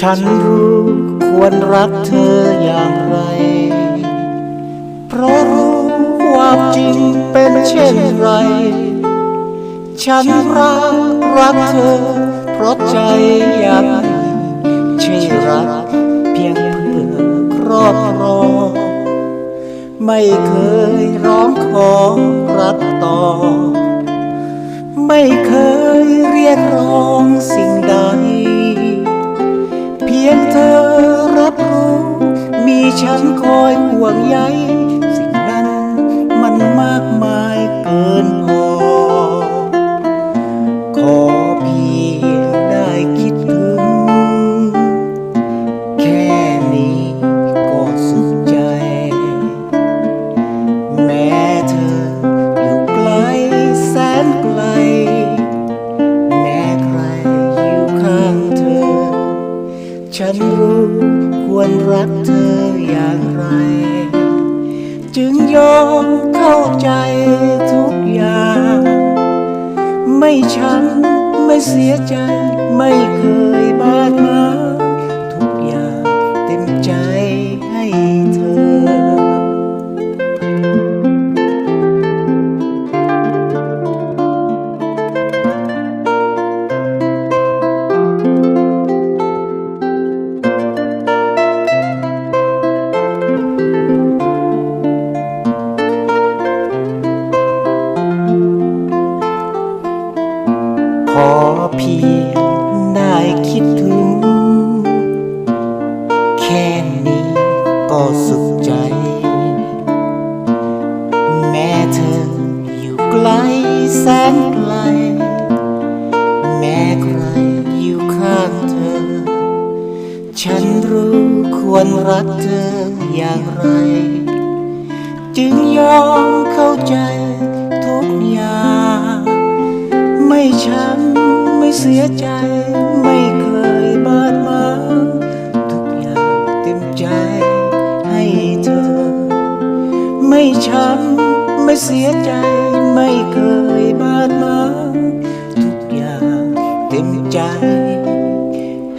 ฉันรู้ควรรักเธออย่างไร เพราะรู้ความจริงเป็นเช่นไร ฉันรักรักเธอ เพราะใจอยากใช่รักเพียงเพื่อครอบครอง ไม่เคยร้องขอรักต่อ ไม่เคยเรียกร้องสิ่ง มีฉันคอยห่วงใยสิ่งนั้นมันมากมายเกินพอ ขอเพียงได้คิดถึง แค่นี้ก็สุขใจ แม้เธออยู่ไกลแสนไกล แม้ใครอยู่ข้างเธอ ฉันรู้ควรรักเธอ จึงยอมเข้าใจทุกอย่าง ไม่ฉันไม่เสียใจไม่เคยบาดหมา ฉันรู้ควรรักเธออย่างไร จึงยอมเข้าใจทุกอย่าง ไม่ช้ำไม่เสียใจไม่เคยบาดหมางทุกอย่างเต็มใจให้เธอ ไม่ช้ำไม่เสียใจไม่เคยบาดหมางทุกอย่างเต็มใจ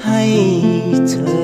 ให to